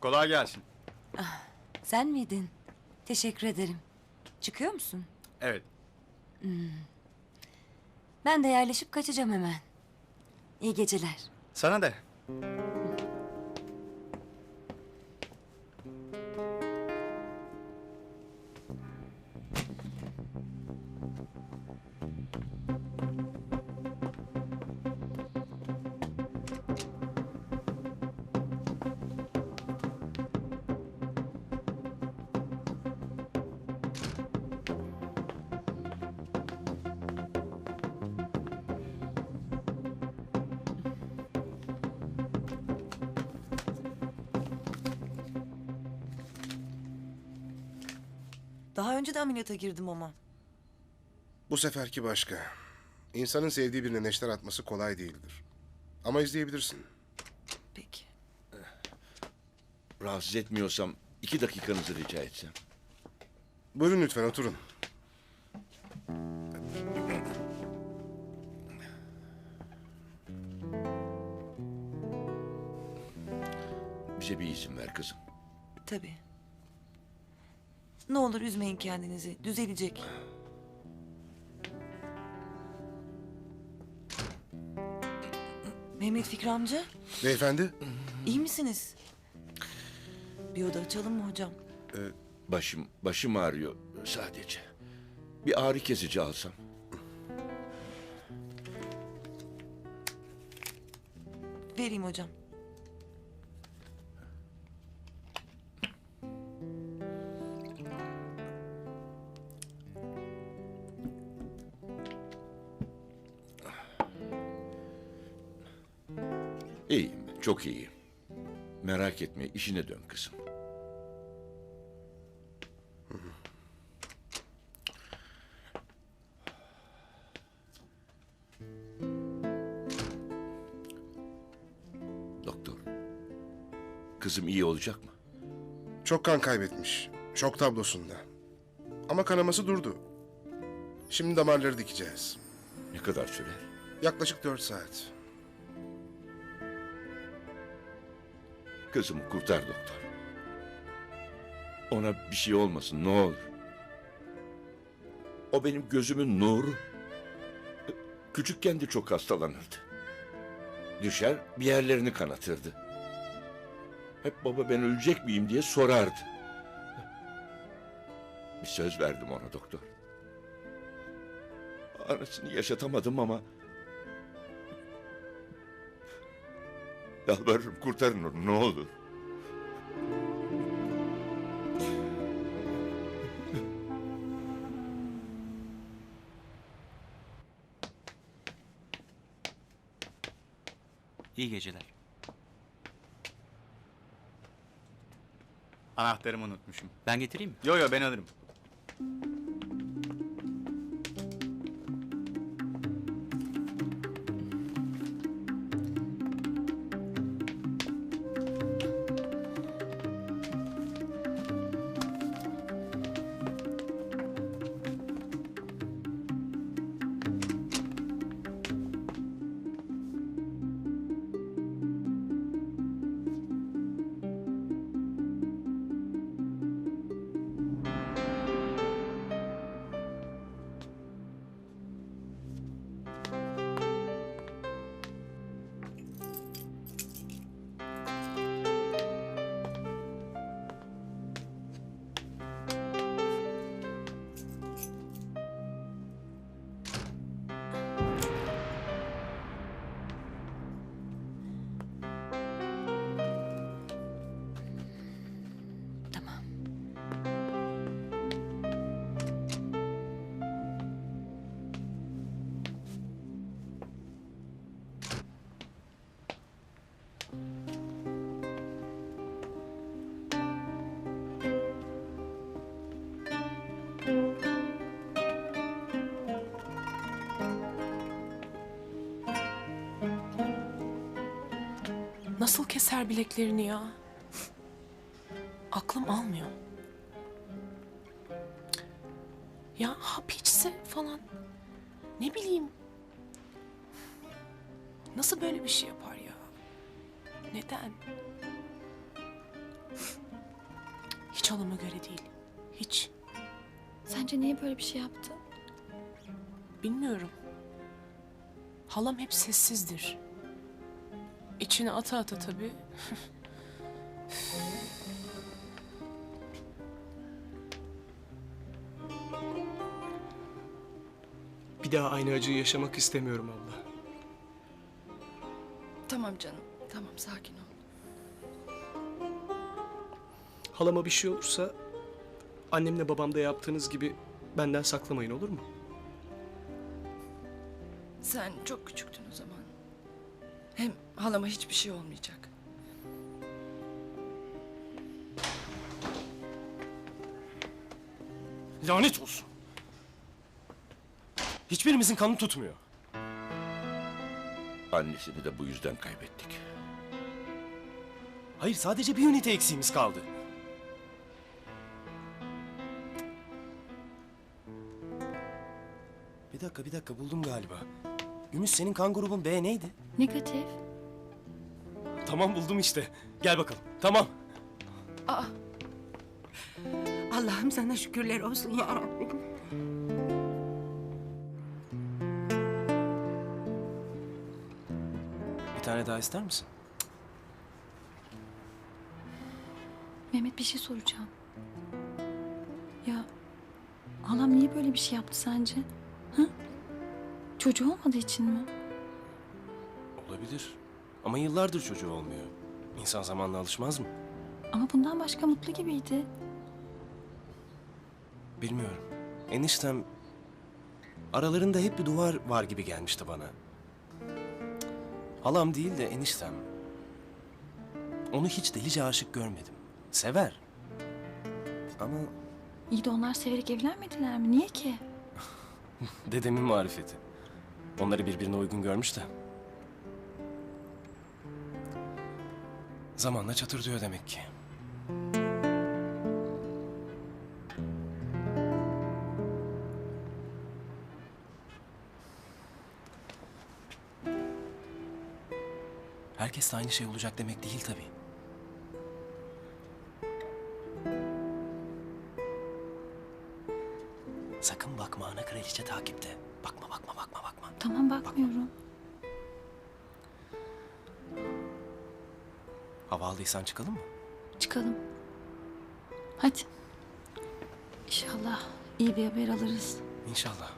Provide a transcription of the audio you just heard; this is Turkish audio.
Kolay gelsin. Sen miydin? Teşekkür ederim. Çıkıyor musun? Evet. Ben de yerleşip kaçacağım hemen. İyi geceler. Sana da. Daha önce de ameliyata girdim ama. Bu seferki başka. İnsanın sevdiği birine neşter atması kolay değildir. Ama izleyebilirsin. Peki. Rahatsız etmiyorsam iki dakikanızı rica etsem. Buyurun lütfen oturun. Bize bir izin ver kızım. Tabii. Ne olur üzmeyin kendinizi. Düzelecek. Mehmet Fikri amca, Beyefendi, iyi misiniz? Bir oda açalım mı hocam? Başım, başım ağrıyor sadece. Bir ağrı kesici alsam. Vereyim hocam. İyiyim, çok iyiyim. Merak etme, işine dön kızım. Doktor, kızım iyi olacak mı? çok kan kaybetmiş. Şok tablosunda. Ama kanaması durdu. Şimdi damarları dikeceğiz. Ne kadar sürer? Yaklaşık dört saat. Kızımı kurtar doktor. Ona bir şey olmasın ne olur. O benim gözümün nuru. Küçükken de çok hastalanırdı. Düşer bir yerlerini kanatırdı. Hep baba ben ölecek miyim diye sorardı. Bir söz verdim ona doktor. Arasını yaşatamadım ama... Yalvarırım kurtarın onu ne olur. İyi geceler. Anahtarımı unutmuşum. Ben getireyim mi? Yo yo ben alırım. Nasıl keser bileklerini ya? Aklım almıyor. Ya hap içse falan. Ne bileyim. Nasıl böyle bir şey yapar ya? Neden? Hiç halama göre değil. Hiç. Sence niye böyle bir şey yaptı? Bilmiyorum. Halam hep sessizdir. İçine ata ata tabii. Bir daha aynı acıyı yaşamak istemiyorum abla. Tamam canım. Tamam sakin ol. Halama bir şey olursa annemle babamda yaptığınız gibi benden saklamayın olur mu? Sen çok küçüktün o zaman. Hem halama hiçbir şey olmayacak. Lanet olsun. Hiçbirimizin kanı tutmuyor. Annesini de bu yüzden kaybettik. Hayır sadece bir ünite eksiğimiz kaldı. Bir dakika bir dakika buldum galiba. Gümüş senin kan grubun B neydi? Negatif. Tamam buldum işte. Gel bakalım. Tamam. Allah'ım sana şükürler olsun ya Rabbim. Bir tane daha ister misin? Mehmet bir şey soracağım. Ya halam niye böyle bir şey yaptı sence? Hı? Çocuğu olmadığı için mi? Olabilir. Ama yıllardır çocuğu olmuyor. İnsan zamanla alışmaz mı? Ama bundan başka mutlu gibiydi. Bilmiyorum. Eniştem aralarında hep bir duvar var gibi gelmişti bana. Halam değil de eniştem. Onu hiç delice aşık görmedim. Sever. Ama İyi de onlar severek evlenmediler mi? Niye ki? dedemin marifeti. Onları birbirine uygun görmüş de. Zamanla çatırdıyor demek ki. Herkes de aynı şey olacak demek değil tabii. Bakma ana kraliçe takipte. Bakma bakma bakma bakma. Tamam bakmıyorum. Hava aldıysan çıkalım mı? Çıkalım. Hadi. İnşallah iyi bir haber alırız. İnşallah.